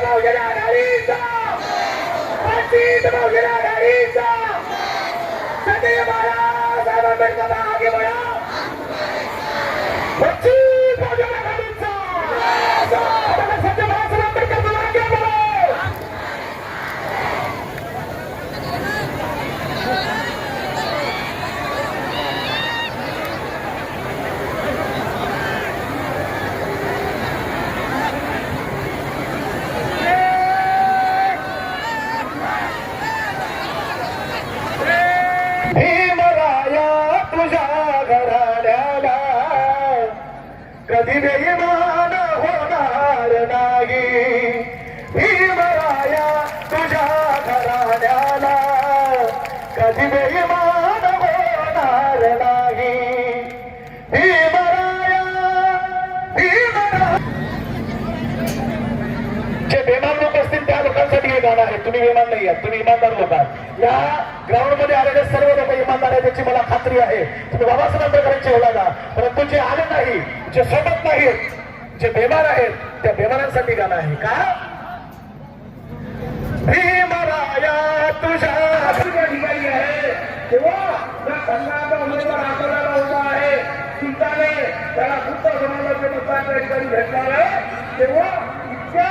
बहुजन आघाडीचा वंचित बहुजन आघाडीचा सदैव आंबेडकर आगे बढा कधी बेईमान होणार नाही भीमराया तुझ्या घराण्याला कधी बेईमान होणार नाही लोकांसाठी आहे. तुम्ही विमान नाही आहात तुम्ही इमानदार लोक आहात या ग्राउंडमध्ये आलेले सर्व लोक इमानदार आहेत त्याची मला खात्री आहे. तुम्ही बाबासाहेब आंबेडकरांची ओळखा परंतु जे आले नाही जे सोबत नाहीत जे बेमार आहेत त्या बेमारांसाठी गाणं आहे. का? भीमराया तुझ्या ठिकाणी आहे. तेव्हा या संघाचा उमेदवार आठवड्याला उभा आहे. चिंताने त्याला बुद्ध समाजाचे मतदान त्या ठिकाणी भेटणार आहे. तेव्हा इतक्या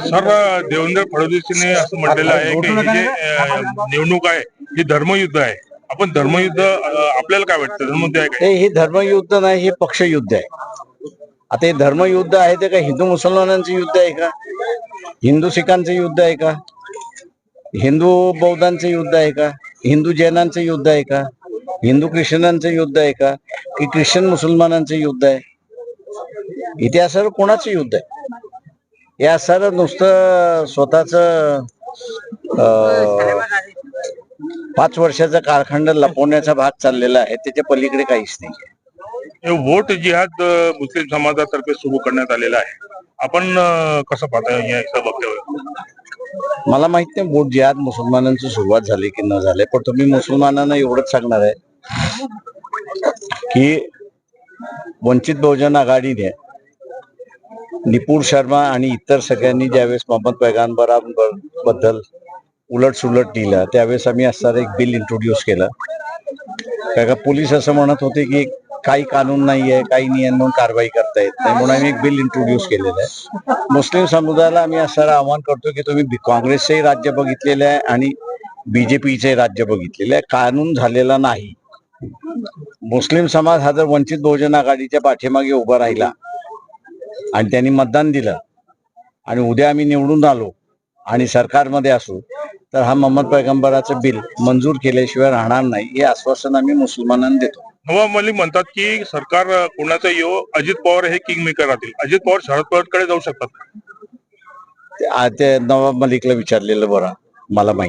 सर देवेंद्र फडणवीसने असं म्हटलेलं आहे की जे निवडणूक आहे ही धर्मयुद्ध आहे. आपण धर्मयुद्ध आपल्याला काय वाटतं? धर्मयुद्ध आहे हे हे धर्मयुद्ध नाही हे पक्षयुद्ध आहे. आता हे धर्मयुद्ध आहे ते का हिंदू मुसलमानांचं युद्ध आहे का? हिंदू सिखांचं युद्ध आहे का? हिंदू बौद्धांचं युद्ध आहे का? हिंदू जैनांचं युद्ध आहे का? हिंदू ख्रिश्चनांचं युद्ध आहे का? की ख्रिश्चन मुसलमानांचं युद्ध आहे? असं कोणाचं युद्ध आहे? हे असं नुसतं स्वतःच पाच वर्षाचा कारखंड लपवण्याचा भाग चाललेला आहे. त्याच्या पलीकडे काहीच नाही हे वोट जिहाद मुस्लिम समाजातर्फे सुरू करण्यात आलेला आहे. आपण कसं पाहता या वक्तव्य मला माहीत नाही बोट जिहाद मुसलमानांची सुरुवात झाली की न झाली पण तुम्ही मुसलमानांना एवढंच सांगणार आहे की वंचित बहुजन आघाडीने निपूर शर्मा आणि इतर सगळ्यांनी ज्यावेळेस मोहम्मद पैगांबराबद्दल उलट सुलट लिहिलं त्यावेळेस आम्ही असणारं एक बिल इंट्रोड्यूस केलं. काय का पोलीस असं म्हणत होते की काही कानून नाहीये काही नियम म्हणून कारवाई करता येत नाही म्हणून आम्ही एक बिल इंट्रोड्यूस केलेलं आहे. मुस्लिम समुदायाला आम्ही असं आवाहन करतो की तुम्ही बी- काँग्रेसचंही राज्य बघितलेलं आहे आणि बीजेपीचे राज्य बघितलेलं आहे. कानून झालेला नाही. मुस्लिम समाज हा जर वंचित बहुजन आघाडीच्या पाठीमागे उभा राहिला आणि त्यांनी मतदान दिलं. आणि उद्या आम्ही निवडून आलो आणि सरकारमध्ये असू तर हा मोहम्मद पैगंबराचं बिल मंजूर केल्याशिवाय राहणार नाही हे आश्वासन आम्ही मुसलमानांना देतो. नवाब मलिक म्हणतात की सरकार कोणाचं येऊ अजित पवार हे किंग मेकर राहतील. अजित पवार शरद पवारकडे जाऊ शकतात ते नवाब मलिकला विचारलेलं बरं मला माहिती